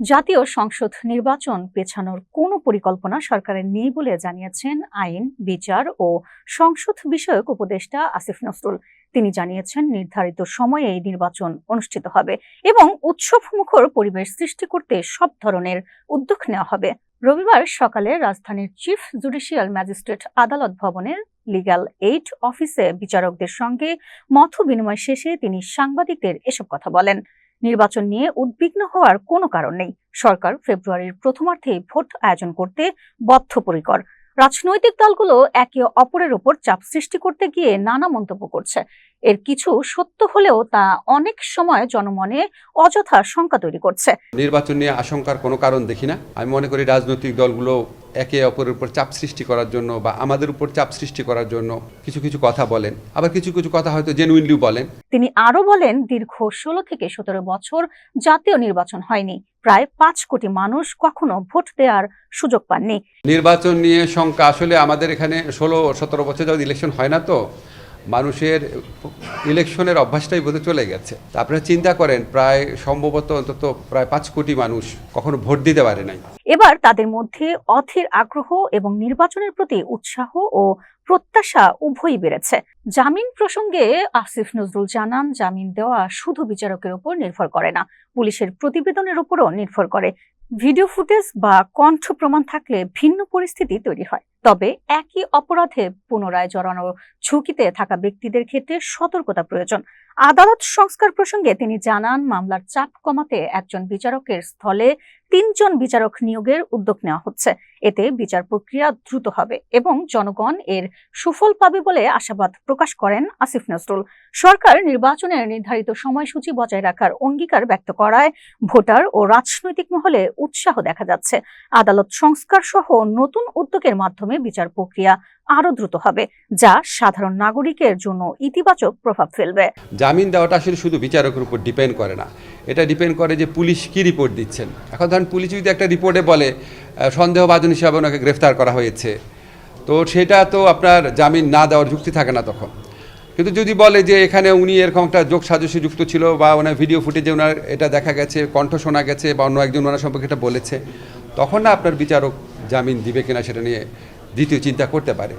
জাতীয় সংসদ নির্বাচন পেছানোর কোনো পরিকল্পনা সরকারের নেই বলে জানিয়েছেন আইন, বিচার ও সংসদ বিষয়ক উপদেষ্টা আসিফ নজরুল। তিনি জানিয়েছেন, নির্ধারিত সময়ে এই নির্বাচন অনুষ্ঠিত হবে এবং উৎসবমুখর পরিবেশ সৃষ্টি করতে সব ধরনের উদ্যোগ নেওয়া হবে। রবিবার সকালে রাজধানীর চিফ জুডিশিয়াল ম্যাজিস্ট্রেট আদালত ভবনের লিগ্যাল এইড অফিসে বিচারকদের সঙ্গে মত বিনিময় শেষে তিনি সাংবাদিকদের এসব কথা বলেন। নির্বাচন নিয়ে উদ্বিগ্ন হওয়ার কোনো কারণ নেই। সরকার ফেব্রুয়ারির প্রথমার্ধেই ভোট আয়োজন করতে বদ্ধপরিকর। রাজনৈতিক দলগুলো একে অপরের উপর চাপ সৃষ্টি করতে গিয়ে নানা মন্তব্য করছে। এর কিছু সত্য হলেও তা অনেক সময় জনমনে অযথা শঙ্কা তৈরি করছে। নির্বাচন নিয়ে আশঙ্কার কোনো কারণ দেখি না। আমি মনে করি রাজনৈতিক দলগুলো একে অপরের উপর চাপ সৃষ্টি করার জন্য বা আমাদের উপর চাপ সৃষ্টি করার জন্য কিছু কিছু কথা বলেন। আবার কিছু কিছু কথা হয়তো জেনুইনলি বলেন। তিনি আরও বলেন দীর্ঘ ষোলো থেকে সতেরো বছর জাতীয় নির্বাচন হয়নি। প্রায় পাঁচ কোটি মানুষ কখনো ভোট দেওয়ার সুযোগ পাননি। নির্বাচন নিয়ে শঙ্কা আসলে আমাদের এখানে ষোলো সতেরো বছর যাওয়া ইলেকশন হয় না তো। মানুষের ইলেকশনের অভ্যাসটাই বোধহয় চলে গেছে। আপনারা চিন্তা করেন, প্রায় সম্ভবত অন্তত প্রায় পাঁচ কোটি মানুষ কখনো ভোট দিতে পারে নাই। এবার তাদের মধ্যে অধীর আগ্রহ এবং নির্বাচনের প্রতি উৎসাহ ও প্রত্যাশা উভয়ই বেড়েছে। জামিন প্রসঙ্গে আসিফ নজরুল জানান, জামিন দেওয়া শুধু বিচারকের উপর নির্ভর করে না, পুলিশের প্রতিবেদনের উপরও নির্ভর করে। ভিডিও ফুটেজ বা কণ্ঠ প্রমাণ থাকলে ভিন্ন পরিস্থিতি তৈরি হয়। তবে একই অপরাধে পুনরায় জড়ানোর ঝুঁকিতে থাকা ব্যক্তিদের ক্ষেত্রে সতর্কতা প্রয়োজন। আদালত সংস্কার প্রসঙ্গে তিনি জানান, মামলার চাপ কমাতে একজন বিচারকের স্থলে তিনজন বিচারক নিয়োগের উদ্যোগ নেওয়া হচ্ছে। এতে বিচার প্রক্রিয়া দ্রুত হবে এবং জনগণ এর সুফল পাবে বলে আশাবাদ প্রকাশ করেন আসিফ নজরুল। সরকার নির্বাচনের নির্ধারিত সময়সূচি বজায় রাখার অঙ্গীকার ব্যক্ত করায় ভোটার ও রাজনৈতিক মহলে উৎসাহ দেখা যাচ্ছে। আদালত সংস্কার সহ নতুন উদ্যোগের মাধ্যমে বিচার প্রক্রিয়া আরও দ্রুত হবে, যা সাধারণ নাগরিকের জন্য ইতিবাচক প্রভাব ফেলবে। জামিন দেওয়াটা আসলে শুধু বিচারকের উপর ডিপেন্ড করে না। এটা ডিপেন্ড করে যে পুলিশ কি রিপোর্ট দিচ্ছেন। এখন ধরেন পুলিশ যদি একটা রিপোর্টে বলে সন্দেহভাজন হিসাবে ওনাকে গ্রেফতার করা হয়েছে, তো সেটা তো আপনার জামিন না দেওয়ার যুক্তি থাকে না তখন। কিন্তু যদি বলে যে এখানে উনি এরকম একটা যোগ সাজসে যুক্ত ছিল বা ওনার ভিডিও ফুটেজে ওনার এটা দেখা গেছে, কণ্ঠ শোনা গেছে বা অন্য একজন ওনার সম্পর্কে এটা বলেছে, তখন না আপনার বিচারক জামিন দিবে কিনা সেটা নিয়ে দ্বিতীয় চিন্তা করতে পারে।